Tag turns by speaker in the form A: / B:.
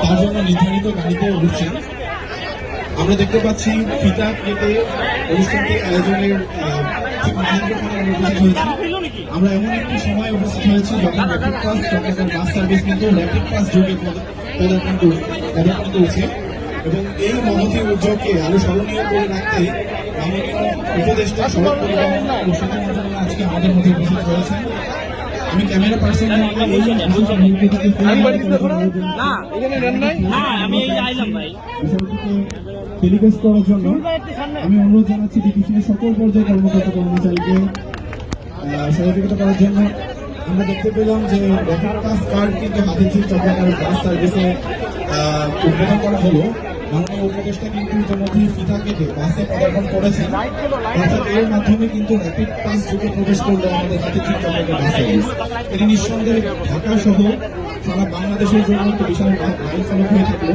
A: তার জন্য নির্ধারিত গাড়িতে উঠছেন। আমরা দেখতে পাচ্ছি ফিতা কেটে অনুষ্ঠানটি আয়োজনের আমরা এমন একটি সময় উপস্থিত হয়েছি যখন rapid pass Chattogram bus service কিন্তু র্যাপিড পাস যুগে পদ- পদার্পণ পদার্পণ করছে এবং এই মহতী উদ্যোগকে আরও স্মরণীয় করে রাখতে মাননীয় উপদেষ্টা সড়ক পরিবহন আজকে আমাদের মধ্যে উপস্থিত হয়েছেন। আমি ক্যামেরা পার্সন বিশেষ মুহূর্ত থেকে
B: না? না আমি এই আইলাম ভাই।
A: টেলিকাস্ট করার জন্য আমি অনুরোধ জানাচ্ছি ডিপিসির সকল পর্যায়ে কর্মকর্তা কর্মচারীকে সহযোগিতা করার জন্য আমরা দেখতে পেলাম যে র্যাপিড পাস কার্ড কিন্তু হাতিঝিল চট্টগ্রাম বাস সার্ভিসে উদ্বোধন করা হলো। মাননীয় উপদেষ্টা কিন্তু ইতিমধ্যে ফিতা কেটে বাসে পদার্পণ করেছেন। অর্থাৎ এর মাধ্যমে কিন্তু র্যাপিড পাস যুগে প্রবেশ করল আমাদের হাতে চট্টগ্রাম বাসে এটি নিঃসন্দেহে ঢাকা সহ সারা বাংলাদেশের জন্য বিশাল মাইল হয়ে থাকল।